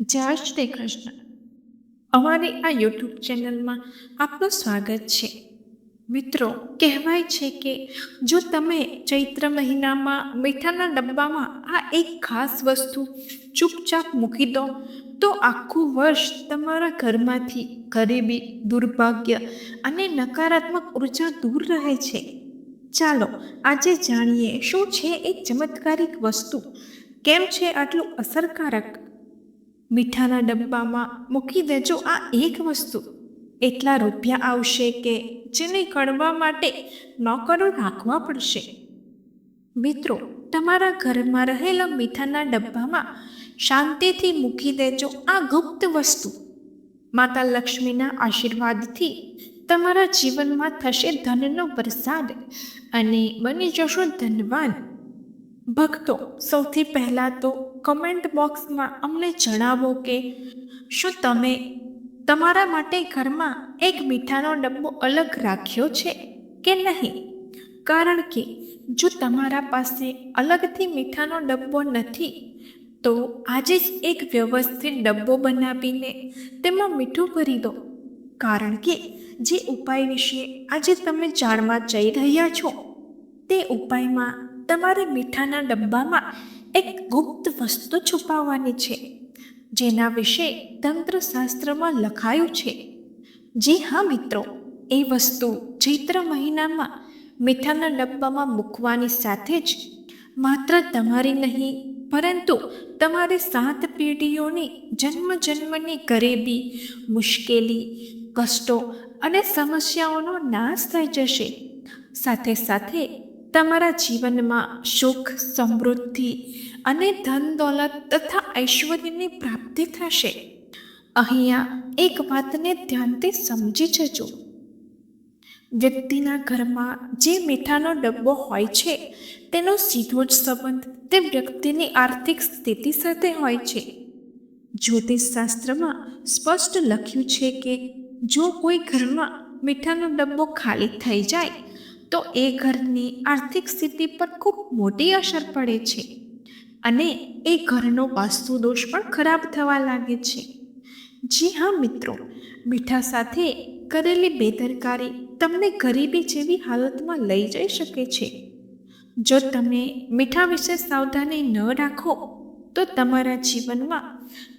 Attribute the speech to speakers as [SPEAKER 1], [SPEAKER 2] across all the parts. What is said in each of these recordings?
[SPEAKER 1] જય શ્રી કૃષ્ણ. અમારી આ યુટ્યુબ ચેનલમાં આપનું સ્વાગત છે. મિત્રો, કહેવાય છે કે જો તમે ચૈત્ર મહિનામાં મીઠાના ડબ્બામાં આ એક ખાસ વસ્તુ ચૂપચાપ મૂકી દો, તો આખું વર્ષ તમારા ઘરમાંથી ગરીબી, દુર્ભાગ્ય અને નકારાત્મક ઊર્જા દૂર રહે છે. ચાલો, આજે જાણીએ શું છે એ ચમત્કારિક વસ્તુ? કેમ છે આટલું અસરકારક? મીઠાના ડબ્બામાં મૂકી દેજો આ એક વસ્તુ. એટલા રૂપિયા આવશે કે જેને ગણવા માટે નોકરો રાખવા પડશે. મિત્રો, તમારા ઘરમાં રહેલા મીઠાના ડબ્બામાં શાંતિથી મૂકી દેજો આ ગુપ્ત વસ્તુ. માતા લક્ષ્મીના આશીર્વાદથી તમારા જીવનમાં થશે ધનનો વરસાદ અને બની જશો ધનવાન. ભક્તો સૌથી પહેલાં તો કમેન્ટ બોક્સમાં અમને જણાવો કે શું તમે તમારા માટે ઘરમાં એક મીઠાનો ડબ્બો અલગ રાખ્યો છે કે નહીં? કારણ કે જો તમારા પાસે અલગથી મીઠાનો ડબ્બો નથી, તો આજે જ એક વ્યવસ્થિત ડબ્બો બનાવીને તેમાં મીઠું ભરી દો. કારણ કે જે ઉપાય વિશે આજે તમે જાણવા જઈ રહ્યા છો, તે ઉપાયમાં તમારે મીઠાના ડબ્બામાં એક ગુપ્ત વસ્તુ છુપાવવાની છે, જેના વિશે તંત્રશાસ્ત્રમાં લખાયું છે. જી હા મિત્રો, એ વસ્તુ ચૈત્ર મહિનામાં મીઠાના ડબ્બામાં મૂકવાની સાથે જ માત્ર તમારી નહીં, પરંતુ તમારી સાત પેઢીઓની જન્મ જન્મની ગરીબી, મુશ્કેલી, કષ્ટો અને સમસ્યાઓનો નાશ થઈ જશે. સાથે સાથે તમારા જીવનમાં સુખ, સમૃદ્ધિ અને ધન દોલત તથા ઐશ્વર્યની પ્રાપ્તિ થશે. અહીંયા એક વાતને ધ્યાનથી સમજી જજો. વ્યક્તિના ઘરમાં જે મીઠાનો ડબ્બો હોય છે, તેનો સીધો જ સંબંધ તે વ્યક્તિની આર્થિક સ્થિતિ સાથે હોય છે. જ્યોતિષશાસ્ત્રમાં સ્પષ્ટ લખ્યું છે કે, જો કોઈ ઘરમાં મીઠાનો ડબ્બો ખાલી થઈ જાય તો એ ઘરની આર્થિક સ્થિતિ પર ખૂબ મોટી અસર પડે છે અને એ ઘરનો વાસ્તુ દોષ પણ ખરાબ થવા લાગે છે. જી હા મિત્રો, મીઠા સાથે કરેલી બેદરકારી તમને ગરીબી જેવી હાલતમાં લઈ જઈ શકે છે. જો તમે મીઠા વિશે સાવધાની ન રાખો, તો તમારા જીવનમાં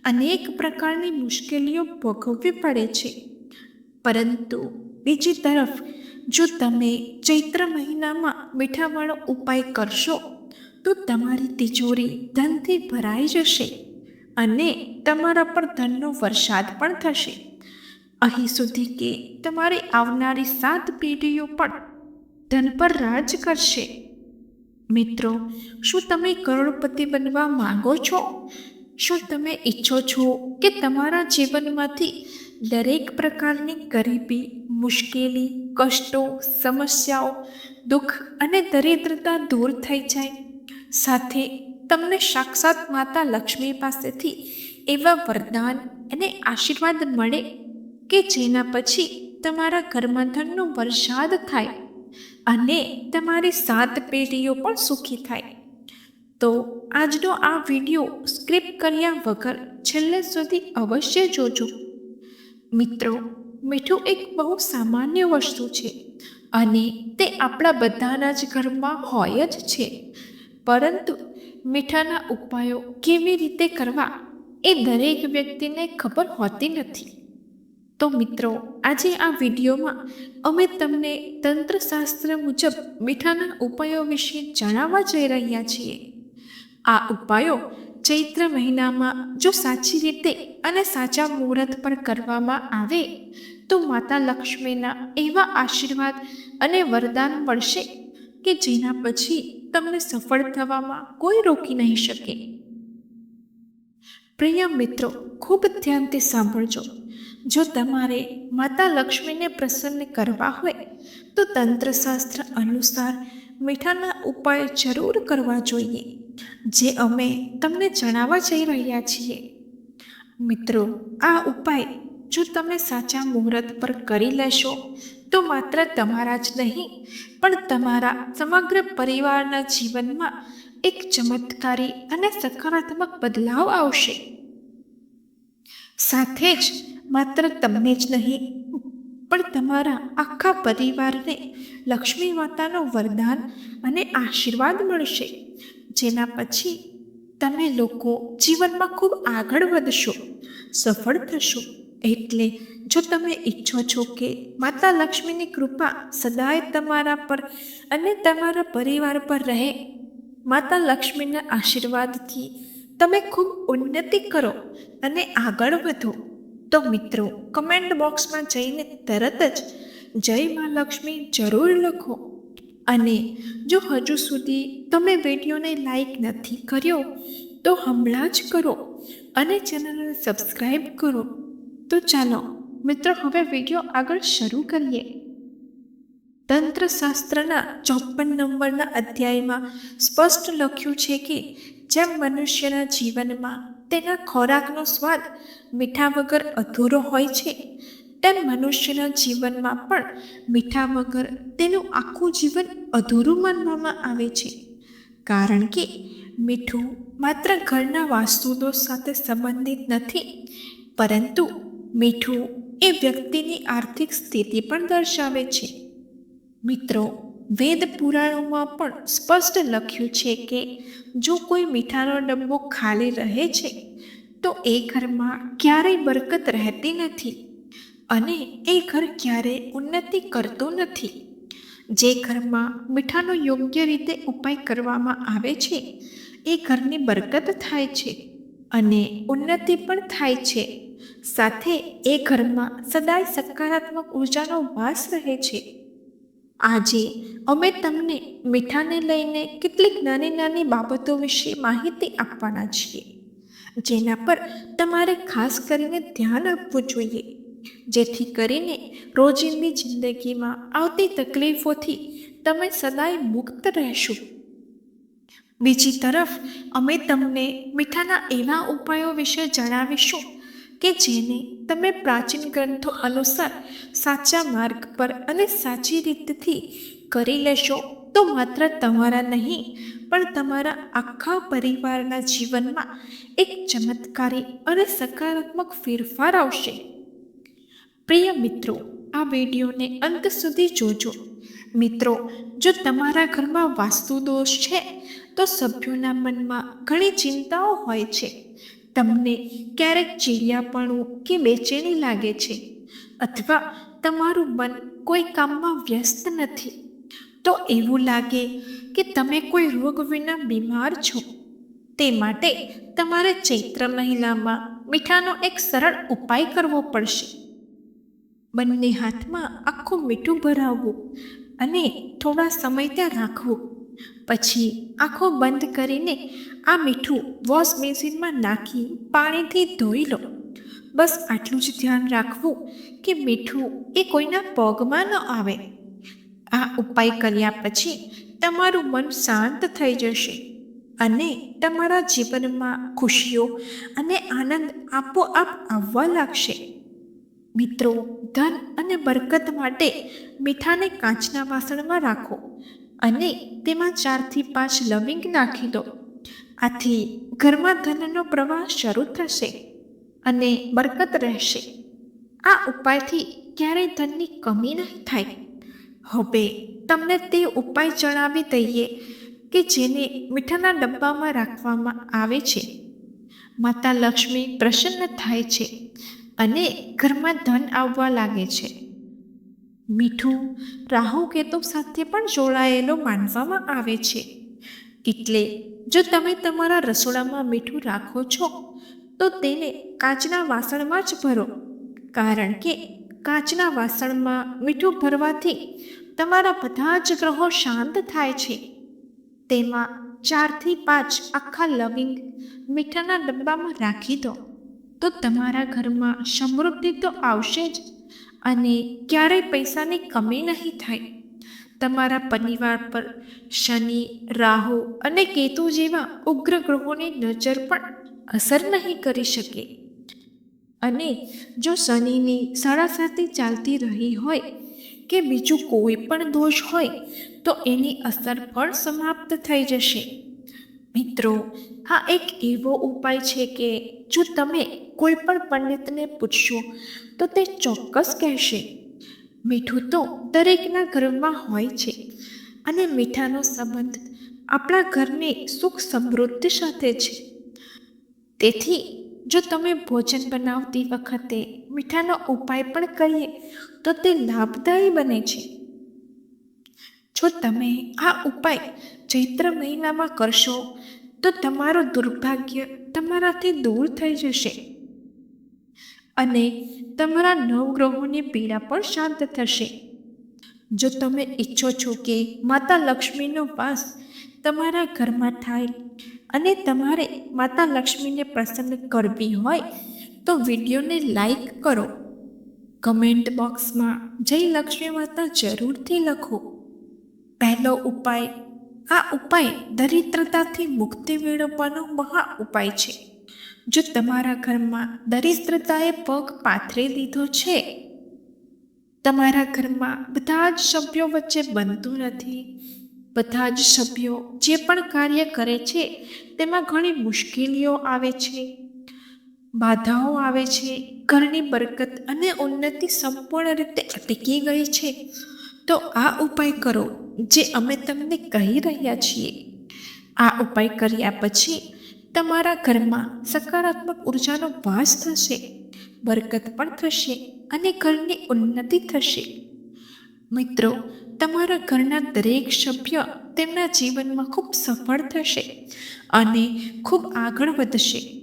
[SPEAKER 1] અનેક પ્રકારની મુશ્કેલીઓ ભોગવવી પડે છે. પરંતુ બીજી તરફ જો તમે ચૈત્ર મહિનામાં મીઠાવાળો ઉપાય કરશો, તો તમારી તિજોરી ધનથી ભરાઈ જશે અને તમારા પર ધનનો વરસાદ પણ થશે. અહીં સુધી કે તમારી આવનારી સાત પેઢીઓ પણ ધન પર રાજ કરશે. મિત્રો, શું તમે કરોડપતિ બનવા માંગો છો? શું તમે ઈચ્છો છો કે તમારા જીવનમાંથી દરેક પ્રકારની ગરીબી, મુશ્કેલી, કષ્ટો, સમસ્યાઓ, દુઃખ અને દરિદ્રતા દૂર થઈ જાય. સાથે તમને સાક્ષાત માતા લક્ષ્મી પાસેથી એવા વરદાન અને આશીર્વાદ મળે કે જેના પછી તમારા ઘરમાં વરસાદ થાય અને તમારી સાત પેઢીઓ પણ સુખી થાય. તો આજનો આ વીડિયો સ્ક્રિપ્ટ કર્યા વગર છેલ્લે સુધી અવશ્ય જોજો. મિત્રો, મીઠું એક બહુ સામાન્ય વસ્તુ છે અને તે આપણા બધાના જ ઘરમાં હોય જ છે. પરંતુ મીઠાના ઉપાયો કેવી રીતે કરવા એ દરેક વ્યક્તિને ખબર હોતી નથી. તો મિત્રો, આજે આ વિડીયોમાં અમે તમને તંત્રશાસ્ત્ર મુજબ મીઠાના ઉપાયો વિશે જણાવવા જઈ રહ્યા છીએ. આ ઉપાયો ચૈત્ર મહિનામાં જો સાચી રીતે અને સાચા મુહૂર્ત પર કરવામાં આવે, તો માતા લક્ષ્મીના એવા આશીર્વાદ અને વરદાન મળશે કે જેના પછી તમને સફળ થવામાં કોઈ રોકી નહીં શકે. પ્રિય મિત્રો, ખૂબ ધ્યાનથી સાંભળજો. જો તમારે માતા લક્ષ્મીને પ્રસન્ન કરવા હોય, તો તંત્રશાસ્ત્ર અનુસાર મીઠાના ઉપાય જરૂર કરવા જોઈએ, જે અમે તમને જણાવવા જઈ રહ્યા છીએ. મિત્રો, આ ઉપાય જો તમે સાચા મુહૂર્ત પર કરી લેશો, તો માત્ર તમારા જ નહીં, પણ તમારા સમગ્ર પરિવારના જીવનમાં એક ચમત્કારી અને સકારાત્મક બદલાવ આવશે. સાથે જ માત્ર તમને જ નહીં પણ તમારા આખા પરિવારને લક્ષ્મી માતાનો વરદાન અને આશીર્વાદ મળશે. જેના પછી તમે લોકો જીવનમાં ખૂબ આગળ વધશો, સફળ થશો. એટલે જો તમે ઈચ્છો છો કે માતા લક્ષ્મીની કૃપા સદાય તમારા પર અને તમારા પરિવાર પર રહે, માતા લક્ષ્મીના આશીર્વાદથી તમે ખૂબ ઉન્નતિ કરો અને આગળ વધો. તો મિત્રો કમેન્ટ બોક્સમાં જઈને તરત જ જય મા લક્ષ્મી જરૂર લખો. અને જો હજુ સુધી તમે વિડીયોને લાઈક નથી કર્યો, તો હમણાં જ કરો અને ચેનલને સબસ્ક્રાઈબ કરો. તો ચાલો, મિત્રો, હવે વીડિયો આગળ શરૂ કરીએ. તંત્રશાસ્ત્રના ચોપન નંબરના અધ્યાયમાં સ્પષ્ટ લખ્યું છે કે, જેમ મનુષ્યના જીવનમાં તેના ખોરાકનો સ્વાદ મીઠા વગર અધૂરો હોય છે, તેમ મનુષ્યના જીવનમાં પણ મીઠા વગર તેનું આખું જીવન અધૂરું માનવામાં આવે છે. કારણ કે મીઠું માત્ર ઘરના વાસ્તુદોષ સાથે સંબંધિત નથી, પરંતુ મીઠું એ વ્યક્તિની આર્થિક સ્થિતિ પણ દર્શાવે છે. મિત્રો વેદ પુરાણોમાં પણ સ્પષ્ટ લખ્યું છે કે જો કોઈ મીઠાનો ડબ્બો ખાલી રહે છે, તો એ ઘરમાં ક્યારેય બરકત રહેતી નથી અને એ ઘર ક્યારેય ઉન્નતિ કરતું નથી. જે ઘરમાં મીઠાનો યોગ્ય રીતે ઉપાય કરવામાં આવે છે, એ ઘરની બરકત થાય છે અને ઉન્નતિ પણ થાય છે. સાથે એ ઘરમાં સદાય સકારાત્મક ઉર્જાનો વાસ રહે છે. આજે અમે તમને મીઠાને લઈને કેટલીક નાની નાની બાબતો વિશે માહિતી આપવાના છીએ, જેના પર તમારે ખાસ કરીને ધ્યાન આપવું જોઈએ. જેથી કરીને રોજિંદી જિંદગીમાં આવતી તકલીફોથી તમે સદાય મુક્ત રહેશો. બીજી તરફ, અમે તમને મીઠાના એવા ઉપાયો વિશે જણાવીશું કે જેને તમે પ્રાચીન ગ્રંથો અનુસાર સાચા માર્ગ પર અને સાચી રીતથી કરી લેશો, તો માત્ર તમારા નહીં, પણ તમારા આખા પરિવારના જીવનમાં એક ચમત્કારી અને સકારાત્મક ફેરફાર આવશે. પ્રિય મિત્રો, આ વિડીયોને અંત સુધી જોજો. મિત્રો, જો તમારા ઘરમાં વાસ્તુ દોષ છે, તો સભ્યોના મનમાં ઘણી ચિંતાઓ હોય છે. તમને ક્યારેક ચીડિયાપણું કે બેચેની લાગે છે અથવા તમારું મન કોઈ કામમાં વ્યસ્ત નથી, તો એવું લાગે કે તમે કોઈ રોગ વિના બીમાર છો. તે માટે તમારે ચૈત્ર મહિનામાં મીઠાનો એક સરળ ઉપાય કરવો પડશે. બંને હાથમાં આખું મીઠું ભરાવવું અને થોડા સમય ત્યાં રાખવું. પછી આંખો બંધ કરીને આ મીઠું વોશ બેસિનમાં નાખી પાણીથી ધોઈ લો. બસ આટલું જ ધ્યાન રાખવું કે મીઠું એ કોઈના પગમાં ન આવે. આ ઉપાય કર્યા પછી તમારું મન શાંત થઈ જશે અને તમારા જીવનમાં ખુશીઓ અને આનંદ આપોઆપ આવવા લાગશે. મિત્રો, ધન અને બરકત માટે મીઠાને કાચના વાસણમાં રાખો. અને તેમાં ચારથી પાંચ લવિંગ નાખી દો. આથી ઘરમાં ધનનો પ્રવાહ શરૂ થશે અને બરકત રહેશે. આ ઉપાયથી ક્યારેય ધનની કમી નહીં થાય. હવે તમને તે ઉપાય જણાવી દઈએ કે જેને મીઠાના ડબ્બામાં રાખવામાં આવે છે. માતા લક્ષ્મી પ્રસન્ન થાય છે અને ઘરમાં ધન આવવા લાગે છે. મીઠું, રાહુ કેતુ સાથે પણ જોડાયેલો માનવામાં આવે છે. એટલે જો તમે તમારા રસોડામાં મીઠું રાખો છો, તો તેને કાચના વાસણમાં જ ભરો. કારણ કે કાચના વાસણમાં મીઠું ભરવાથી તમારા બધા જ ગ્રહો શાંત થાય છે. તેમાં ચારથી પાંચ આખા લવિંગ મીઠાના ડબ્બામાં રાખી દો. તો તમારા ઘરમાં સમૃદ્ધિ તો આવશે જ. અને ક્યારેય પૈસાની કમી નહીં થાય. તમારા પરિવાર પર શનિ, રાહુ અને કેતુ જેવા ઉગ્ર ગ્રહોની નજર પણ અસર નહીં કરી શકે. અને જો શનિની સાડાસાતી ચાલતી રહી હોય કે બીજું કોઈ પણ દોષ હોય તો એની અસર પણ સમાપ્ત થઈ જશે. મિત્રો, આ એક એવો ઉપાય છે કે જો તમે કોઈ પણ પંડિતને પૂછશો, તો તે ચોક્કસ કહેશે. મીઠું તો દરેકના ઘરમાં હોય છે અને મીઠાનો સંબંધ આપણા ઘરની સુખ સમૃદ્ધિ સાથે છે. તેથી, જો તમે ભોજન બનાવતી વખતે મીઠાનો ઉપાય પણ કરીએ, તો તે લાભદાયી બને છે. જો તમે આ ઉપાય ચૈત્ર મહિનામાં કરશો, તો તમારું દુર્ભાગ્ય તમારાથી દૂર થઈ જશે. અને તમારા નવગ્રહોની પીડા પણ શાંત થશે. જો તમે ઈચ્છો છો કે માતા લક્ષ્મીનો વાસ તમારા ઘરમાં થાય અને તમારે માતા લક્ષ્મીને પ્રસન્ન કરવી હોય, તો વિડીયોને લાઈક કરો. કમેન્ટ બોક્સમાં જય લક્ષ્મી માતા જરૂરથી લખો. પહેલો ઉપાય. આ ઉપાય દરિદ્રતાથી મુક્તિ મેળવવાનો મહા ઉપાય છે. જો તમારા ઘરમાં દરિદ્રતાએ પગ પાથરી લીધો છે, તમારા ઘરમાં બધા જ સભ્યો વચ્ચે બનતું નથી, બધા જ સભ્યો જે પણ કાર્ય કરે છે, તેમાં ઘણી મુશ્કેલીઓ આવે છે, બાધાઓ આવે છે, ઘરની બરકત અને ઉન્નતિ સંપૂર્ણ રીતે અટકી ગઈ છે, તો આ ઉપાય કરો. જે અમે તમને કહી રહ્યા છીએ. આ ઉપાય કર્યા પછી તમારા ઘરમાં સકારાત્મક ઉર્જાનો વાસ થશે, બરકત પણ થશે અને ઘરની ઉન્નતિ થશે. મિત્રો, તમારા ઘરના દરેક સભ્ય તેમના જીવનમાં ખૂબ સફળ થશે અને ખૂબ આગળ વધશે.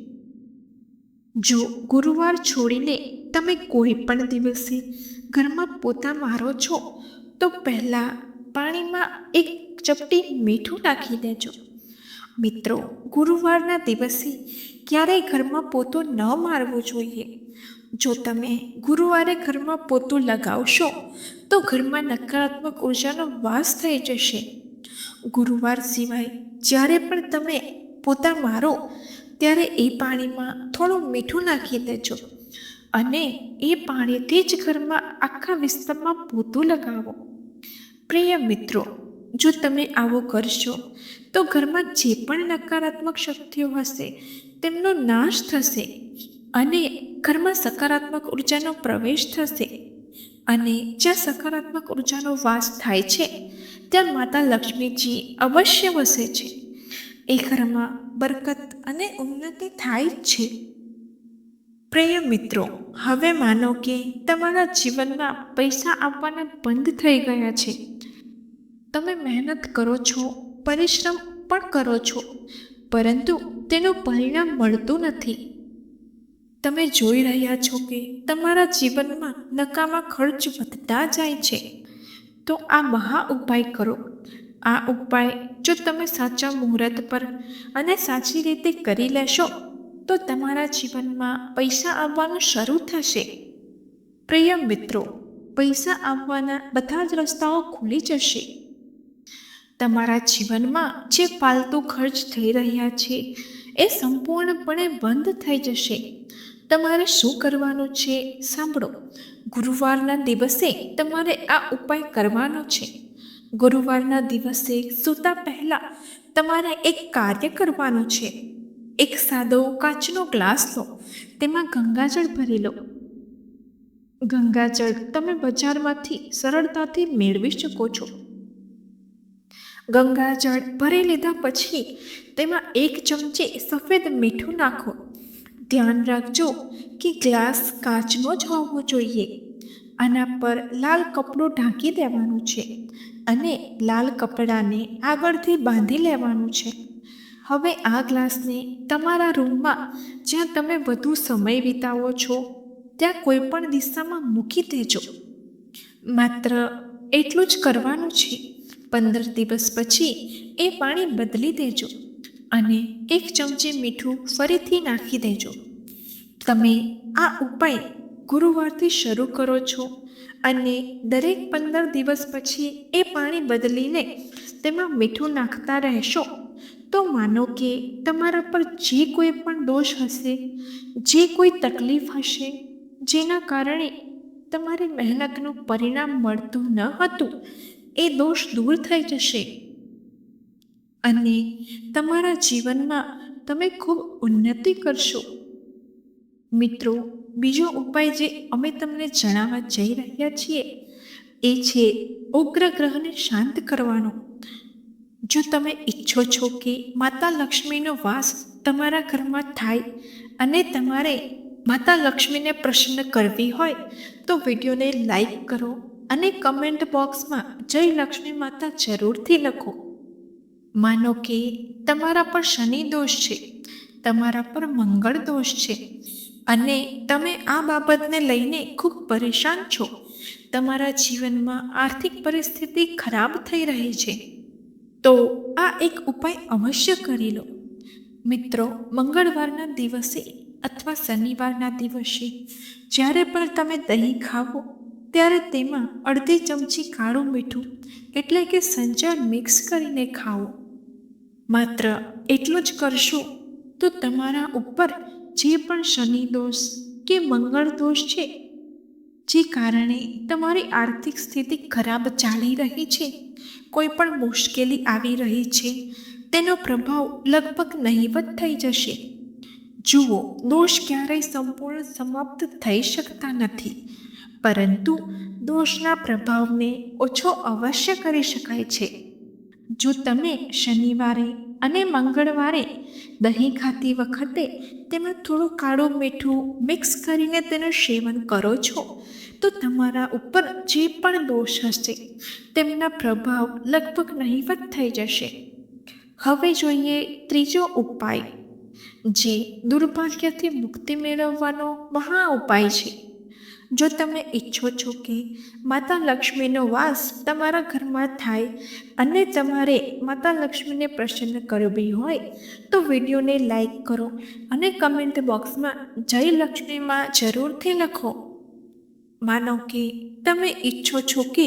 [SPEAKER 1] જો ગુરુવાર છોડીને તમે કોઈ પણ દિવસે ઘરમાં પોતા મારો છો, તો પહેલાં પાણીમાં એક ચપટી મીઠું નાખી દેજો. મિત્રો, ગુરુવારના દિવસે ક્યારેય ઘરમાં પોતો ન મારવો જોઈએ. જો તમે ગુરુવારે ઘરમાં પોતું લગાવશો, તો ઘરમાં નકારાત્મક ઉર્જાનો વાસ થઈ જશે. ગુરુવાર સિવાય જ્યારે પણ તમે પોતા મારો, ત્યારે એ પાણીમાં થોડું મીઠું નાખી દેજો. અને એ પાણીથી જ ઘરમાં આખા વિસ્તારમાં પોતું લગાવો. પ્રિય મિત્રો, જો તમે આવું કરશો, તો ઘરમાં જે પણ નકારાત્મક શક્તિઓ હશે, તેમનો નાશ થશે અને ઘરમાં સકારાત્મક ઉર્જાનો પ્રવેશ થશે. અને જ્યાં સકારાત્મક ઉર્જાનો વાસ થાય છે, ત્યાં માતા લક્ષ્મીજી અવશ્ય વસે છે. એ ઘરમાં બરકત અને ઉન્નતિ થાય જ છે. પ્રિય મિત્રો, હવે માનો કે તમારા જીવનમાં પૈસા આપવાના બંધ થઈ ગયા છે. તમે મહેનત કરો છો, પરિશ્રમ પણ કરો છો, પરંતુ તેનું પરિણામ મળતું નથી. તમે જોઈ રહ્યા છો કે તમારા જીવનમાં નકામા ખર્ચ વધતા જાય છે. તો આ મહા ઉપાય કરો. આ ઉપાય જો તમે સાચા મુહૂર્ત પર અને સાચી રીતે કરી લેશો તો તમારા જીવનમાં પૈસા આવવાનું શરૂ થશે. પ્રિય મિત્રો, પૈસા આવવાના બધા જ રસ્તાઓ ખુલી જશે. તમારા જીવનમાં જે પાલતુ ખર્ચ થઈ રહ્યા છે, એ સંપૂર્ણપણે બંધ થઈ જશે. તમારે શું કરવાનું છે સાંભળો. ગુરુવારના દિવસે તમારે આ ઉપાય કરવાનો છે. ગુરુવારના દિવસે સૂતા પહેલાં તમારે એક કાર્ય કરવાનું છે. એક સાદો કાચનો ગ્લાસ લો. તેમાં ગંગાજળ ભરી લો. ગંગાજળ તમે બજારમાંથી સરળતાથી મેળવી શકો છો. ગંગાજળ ભરી લીધા પછી તેમાં એક ચમચી સફેદ મીઠું નાખો. ધ્યાન રાખજો કે ગ્લાસ કાચનો જ હોવો જોઈએ. આના પર લાલ કપડું ઢાંકી દેવાનું છે અને લાલ કપડાને આગળથી બાંધી લેવાનું છે. હવે આ ગ્લાસને તમારા રૂમમાં જ્યાં તમે વધુ સમય વિતાવો છો, ત્યાં કોઈ પણ દિશામાં મૂકી દેજો. માત્ર એટલું જ કરવાનું છે. પંદર દિવસ પછી એ પાણી બદલી દેજો અને એક ચમચી મીઠું ફરીથી નાખી દેજો. તમે આ ઉપાય ગુરુવારથી શરૂ કરો છો અને દરેક પંદર દિવસ પછી એ પાણી બદલીને તેમાં મીઠું નાખતા રહેશો. તો માનો કે તમારા પર જે કોઈ પણ દોષ હશે, જે કોઈ તકલીફ હશે, જેના કારણે તમારી મહેનતનું પરિણામ મળતું ન હતું, એ દોષ દૂર થઈ જશે. અને તમારા જીવનમાં તમે ખૂબ ઉન્નતિ કરશો. મિત્રો, બીજો ઉપાય જે અમે તમને જણાવવા જઈ રહ્યા છીએ, એ છે ઉગ્ર ગ્રહને શાંત કરવાનો. જો તમે ઈચ્છો છો કે માતા લક્ષ્મીનો વાસ તમારા ઘરમાં થાય અને તમારે માતા લક્ષ્મીને પ્રસન્ન કરવી હોય, તો વિડીયોને લાઈક કરો અને કમેન્ટ બોક્સમાં જય લક્ષ્મી માતા જરૂરથી લખો. માનો કે તમારા પર શનિ દોષ છે, તમારા પર મંગળ દોષ છે અને તમે આ બાબતને લઈને ખૂબ પરેશાન છો. તમારા જીવનમાં આર્થિક પરિસ્થિતિ ખરાબ થઈ રહી છે. તો આ એક ઉપાય અવશ્ય કરી લો. મિત્રો, મંગળવારના દિવસે અથવા શનિવારના દિવસે જ્યારે પણ તમે દહીં ખાવો, ત્યારે તેમાં અડધી ચમચી કાળું મીઠું, એટલે કે સંચાર મિક્સ કરીને ખાઓ. માત્ર એટલું જ કરશો તો તમારા ઉપર જે પણ શનિ દોષ કે મંગળ દોષ છે જે કારણે તમારી આર્થિક સ્થિતિ ખરાબ ચાલી રહી છે, કોઈ પણ મુશ્કેલી આવી રહી છે, તેનો પ્રભાવ લગભગ નહીવત થઈ જશે. જુઓ, દોષ ક્યારેય સંપૂર્ણ સમાપ્ત થઈ શકતા નથી, પરંતુ દોષના પ્રભાવને ઓછો અવશ્ય કરી શકાય છે. જો તમે શનિવારે અને મંગળવારે દહીં ખાતી વખતે તેમાં થોડું કાળું મીઠું મિક્સ કરીને તેનું સેવન કરો છો, તો તમારા ઉપર જે પણ દોષ હશે, તેમના પ્રભાવ લગભગ નહીવત થઈ જશે. હવે જોઈએ ત્રીજો ઉપાય, જે દુર્ભાગ્યથી મુક્તિ મેળવવાનો મહા ઉપાય છે. જો તમે ઈચ્છો છો કે માતા લક્ષ્મીનો વાસ તમારા ઘરમાં થાય અને તમારે માતા લક્ષ્મીને પ્રસન્ન કરવી હોય, તો વિડીયોને લાઈક કરો અને કમેન્ટ બોક્સમાં જય લક્ષ્મીમાં જરૂરથી લખો. માનો કે તમે ઈચ્છો છો કે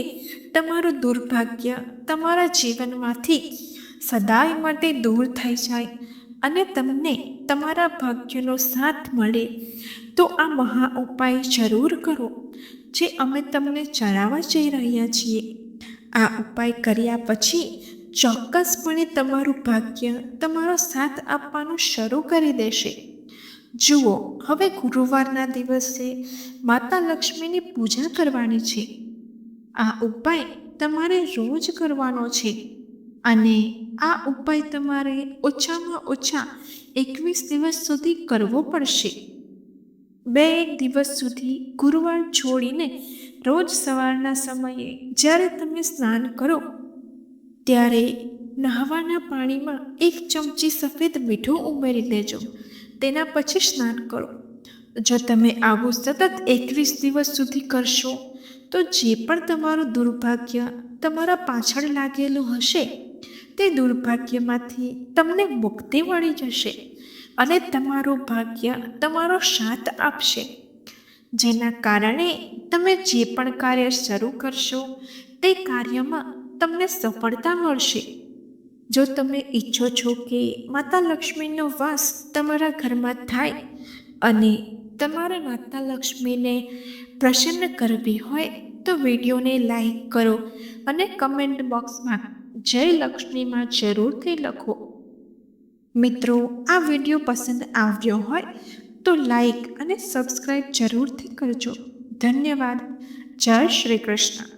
[SPEAKER 1] તમારું દુર્ભાગ્ય તમારા જીવનમાંથી સદાય માટે દૂર થઈ જાય અને તમને તમારા ભાગ્યનો સાથ મળે, તો આ મહા ઉપાય જરૂર કરો, જે અમે તમને જણાવવા જઈ રહ્યા છીએ. આ ઉપાય કર્યા પછી ચોક્કસપણે તમારું ભાગ્ય તમારો સાથ આપવાનું શરૂ કરી દેશે. જુઓ, હવે ગુરુવારના દિવસે માતા લક્ષ્મીની પૂજા કરવાની છે. આ ઉપાય તમારે રોજ કરવાનો છે. અને આ ઉપાય તમારે ઓછામાં ઓછા એકવીસ દિવસ સુધી કરવો પડશે. બે એક દિવસ સુધી ગુરુવાર છોડીને રોજ સવારના સમયે જ્યારે તમે સ્નાન કરો, ત્યારે નહાવાના પાણીમાં એક ચમચી સફેદ મીઠું ઉમેરી દેજો તેના પછી સ્નાન કરો. જો તમે આવું સતત એકવીસ દિવસ સુધી કરશો, તો જે પણ તમારું દુર્ભાગ્ય તમારા પાછળ લાગેલું હશે તે દુર્ભાગ્યમાંથી તમને મુક્તિ મળી જશે અને તમારું ભાગ્ય તમારો સાથ આપશે. જેના કારણે તમે જે પણ કાર્ય શરૂ કરશો, તે કાર્યમાં તમને સફળતા મળશે. જો તમે ઈચ્છો છો કે માતા લક્ષ્મીનો વાસ તમારા ઘરમાં થાય અને તમારે માતા લક્ષ્મીને પ્રસન્ન કરવી હોય, તો વિડીયોને લાઈક કરો અને કમેન્ટ બોક્સમાં જય લક્ષ્મીમાં જરૂરથી લખો. મિત્રો, આ વીડિયો પસંદ આવ્યો હોય તો લાઈક અને સબસ્ક્રાઈબ જરૂરથી કરજો. ધન્યવાદ. જય શ્રી કૃષ્ણ.